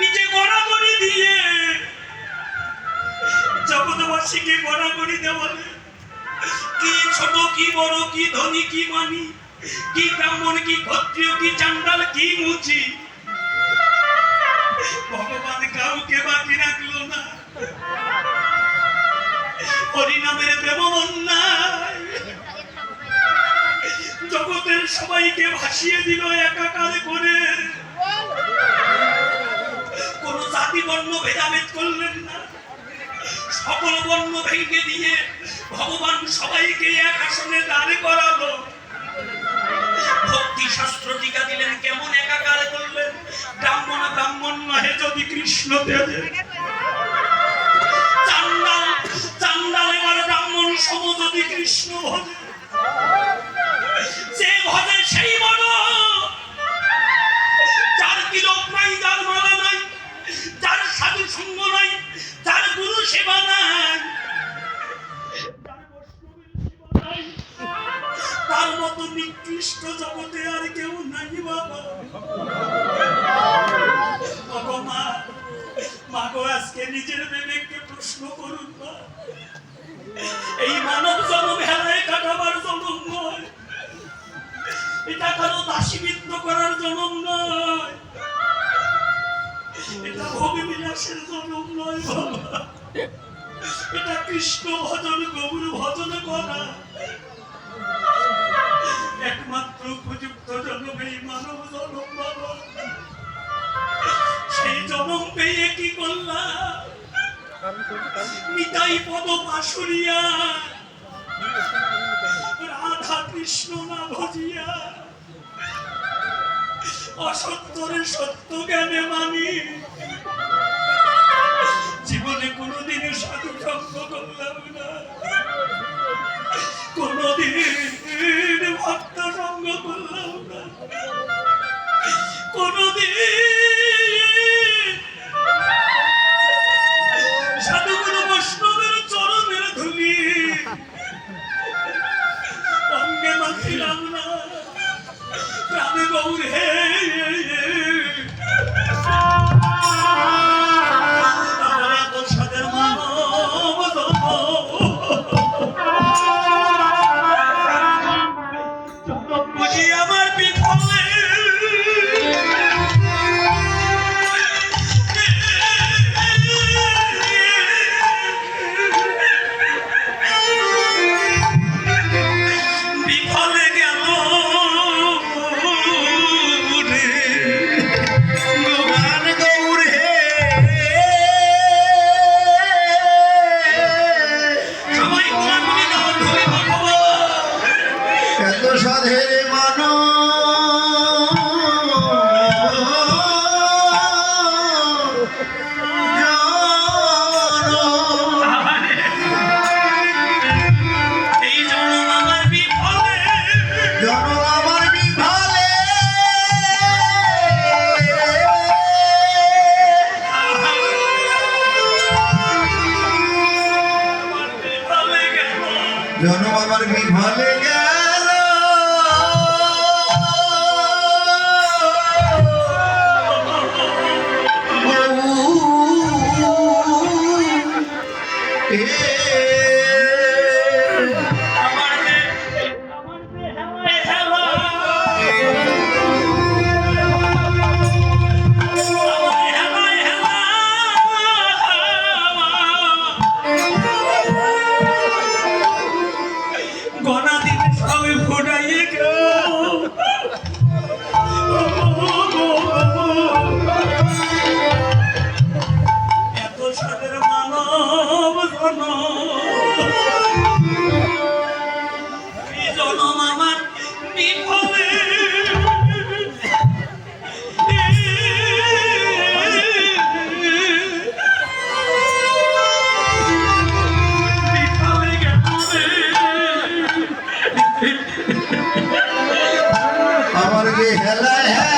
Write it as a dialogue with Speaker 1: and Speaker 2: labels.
Speaker 1: নিজে গড়াগড়ি দিয়ে। জগৎবাসীকে গড়াগড়ি দেওয়ালে কি ছোট, কি বড়, কি ধনী, কি মানি, কি ব্রাহ্মণ, কি ক্ষত্রিয়, কি চান্ডাল, কি মুচি। ভগবান কাউকে বাকি রাখল না। হরিনামের প্রেম বন্যায় জগতের সবাইকে ভাসিয়ে দিল একাকার করে। বর্ণ ভেদাভেদ করলেন না। সকল বর্ণ ভেঙে দিয়ে ভগবান সবাইকে এক আসনে দাঁড়ে করালো। ভক্তি শাস্ত্র টিকা দিলেন, কেমন একাকার করলেন? ব্রাহ্মণ ব্রাহ্মণ নহে যদি কৃষ্ণ দেবে চান্ডাল চান্ডাল এবার ব্রাহ্মণ সম যদি কৃষ্ণ ভজে। যে ভজে নিকৃষ্ট জগতে আর কেউ নাই বাবা। মা মা গো আজকে নিজের বিবেককে প্রশ্ন করুন এই মানব জন্ম হেলায় কাটাবার জন্ম নয়। এটা কারও দাসীবৃত্ত করার জন্ম নয়। এটা ভোগে বিলাসের জন্ম নয় বাবা। এটা কৃষ্ণ ভজন, গৌর ভজন করা। কি করলাম? নিতাই পদ পাশুরিয়া রাধা কৃষ্ণ না ভজিয়া। অসত্যরে সত্য জ্ঞানে মানি। জীবনে কোনোদিন সাধু সঙ্গ করলাম না। কোনোদিন ভক্ত সঙ্গ করলাম না। কোনোদিন এত
Speaker 2: সাধের মান
Speaker 1: জন্ম আমার বিফলে।
Speaker 2: জন আমার বিভালে
Speaker 1: গেল।
Speaker 2: Yeah. Yeah.